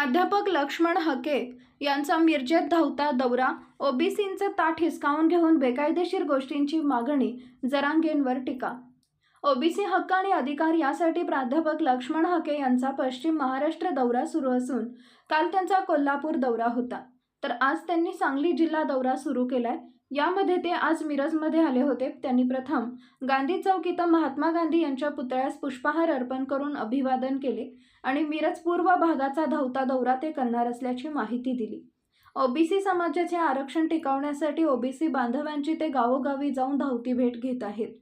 प्राध्यापक लक्ष्मण हके यांचा मिरजेत धावता दौरा ओबीसींचं ताट हिसकावून घेऊन बेकायदेशीर गोष्टींची मागणी जरांगेंवर टीका. ओबीसी हक्क आणि अधिकार यासाठी प्राध्यापक लक्ष्मण हके यांचा पश्चिम महाराष्ट्र दौरा सुरू असून काल त्यांचा कोल्हापूर दौरा होता. तर आज त्यांनी सांगली जिल्हा दौरा सुरू केलाय. यामध्ये ते आज मिरजमध्ये आले होते. त्यांनी प्रथम गांधी चौक इथं महात्मा गांधी यांच्या पुतळ्यास पुष्पहार अर्पण करून अभिवादन केले आणि मिरज पूर्व भागाचा धावता दौरा ते करणार असल्याची माहिती दिली. ओबीसी समाजाचे आरक्षण टिकवण्यासाठी ओबीसी बांधवांची ते गावोगावी जाऊन धावती भेट घेत आहेत.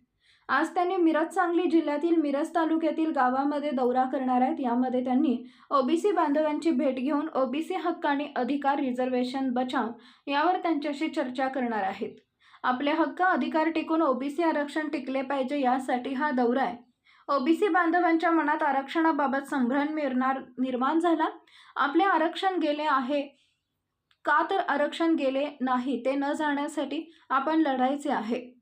आज त्यांनी मिरज सांगली जिल्ह्यातील मिरज तालुक्यातील गावामध्ये दौरा करणार आहेत. यामध्ये त्यांनी ओबीसी बांधवांची भेट घेऊन ओबीसी हक्क आणि अधिकार रिझर्वेशन बचाव यावर त्यांच्याशी चर्चा करणार आहेत. आपले हक्क अधिकार टिकून ओबीसी आरक्षण टिकले पाहिजे यासाठी हा दौरा आहे. ओबीसी बांधवांच्या मनात आरक्षणाबाबत संभ्रम मिळणार निर्माण झाला. आपले आरक्षण गेले आहे का तर आरक्षण गेले नाही ते न जाण्यासाठी आपण लढायचे आहे.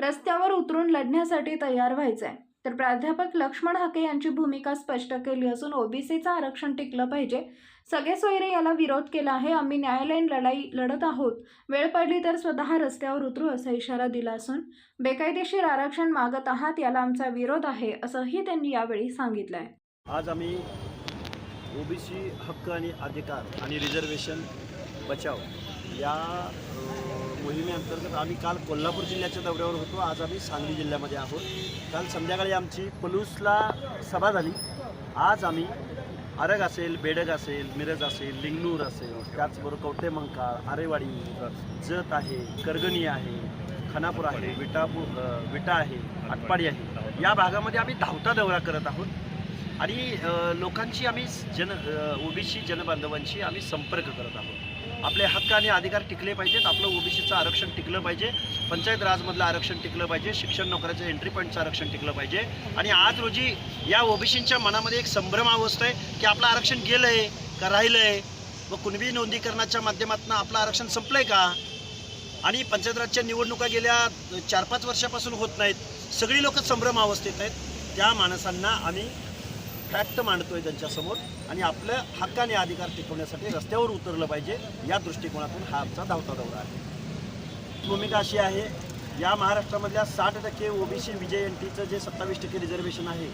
रस्त्यावर उतरून लढण्यासाठी तयार व्हायचं आहे तर प्राध्यापक लक्ष्मण हाके यांची भूमिका स्पष्ट केली असून ओबीसीचं आरक्षण टिकलं पाहिजे. सगळे सोयरे याला विरोध केला आहे. आम्ही न्यायालयीन लढाई लढत आहोत. वेळ पडली तर स्वतः रस्त्यावर उतरू असा इशारा दिला असून बेकायदेशीर आरक्षण मागत आहात याला आमचा विरोध आहे असंही त्यांनी यावेळी सांगितलं आहे आज आम्ही ओबीसी हक्क आणि अधिकार आणि रिझर्वेशन बचाव या मोहिमेअंतर्गत आम्ही काल कोल्हापूर जिल्ह्याच्या दौऱ्यावर होतो. आज आम्ही सांगली जिल्ह्यामध्ये आहोत. काल संध्याकाळी आमची पलूसला सभा झाली. आज आम्ही आरग असेल बेडग असेल मिरज असेल लिंगनूर असेल त्याचबरोबर कवटे मंकाळ आरेवाडी जत आहे करगणी आहे खानापूर आहे विटापूर विटा आहे आटपाडी आहे. या भागामध्ये आम्ही धावता दौरा करत आहोत. आणि लोकांशी लोकांची आम्ही जन ओबीसी जनबांधवांशी आम्ही संपर्क करत आहोत. आपले हक्क आणि अधिकार टिकले पाहिजेत आपलं ओबीसीचं आरक्षण टिकलं पाहिजे पंचायत राजमधलं आरक्षण टिकलं पाहिजे शिक्षण नोकऱ्याचं एंट्री पॉईंटचं आरक्षण टिकलं पाहिजे. आणि आज रोजी या ओबीसींच्या मनामध्ये एक संभ्रम अवस्था आहे की आपलं आरक्षण गेलं आहे का राहिलं आहे व कुणबी नोंदीकरणाच्या माध्यमातून आपलं आरक्षण संपलं आहे का? आणि पंचायत राजच्या निवडणुका गेल्या चार पाच वर्षापासून होत नाहीत. सगळी लोक संभ्रम अवस्थेत आहेत. त्या माणसांना आम्ही फॅक्ट मांडतोय त्यांच्यासमोर आणि आपलं हक्काने अधिकार टिकवण्यासाठी रस्त्यावर उतरलं पाहिजे या दृष्टिकोनातून हा आमचा धावता दौरा आहे. भूमिका अशी आहे या महाराष्ट्रामधल्या साठ टक्के ओबीसी विजय एन टीचं जे सत्तावीस टक्के रिझर्वेशन आहे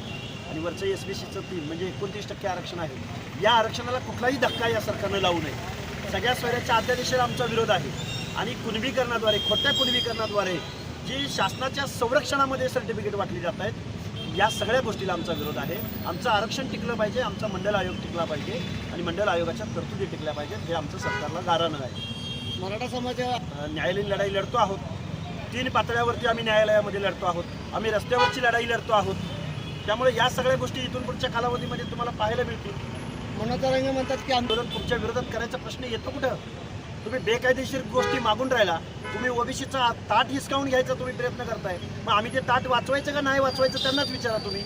आणि वरचं एस बी सीचं तीन म्हणजे एकोणतीस टक्के आरक्षण आहे या आरक्षणाला कुठलाही धक्का या सरकारनं लावू नये. सगळ्या स्वैराच्या अध्यादेशाला आमचा विरोध आहे आणि कुणबीकरणाद्वारे खोट्या कुणबीकरणाद्वारे जी शासनाच्या संरक्षणामध्ये सर्टिफिकेट वाटली जात आहेत या सगळ्या गोष्टीला आमचा विरोध आहे. आमचं आरक्षण टिकलं पाहिजे आमचा मंडल आयोग टिकला पाहिजे आणि मंडल आयोगाच्या तरतुदी टिकल्या पाहिजेत हे आमचं सरकारला गारानं आहे. मराठा समाज न्यायालयीन लढाई लढतो आहोत. तीन पातळ्यावरती आम्ही न्यायालयामध्ये लढतो आहोत. आम्ही रस्त्यावरची लढाई लढतो आहोत. त्यामुळे या सगळ्या गोष्टी इथून पुढच्या कालावधीमध्ये तुम्हाला पाहायला मिळतील. मनोज तरंगे म्हणतात की आंदोलन आंदोलन तुमच्या विरोधात करायचा प्रश्न येतो कुठं? तुम्ही बेकायदेशीर गोष्टी मागून राहिला. तुम्ही ओबीसीचा ताट हिसकावून घ्यायचा तुम्ही प्रयत्न करताय. मग आम्ही ते ताट वाचवायचं का नाही वाचवायचं त्यांनाच विचारा तुम्ही.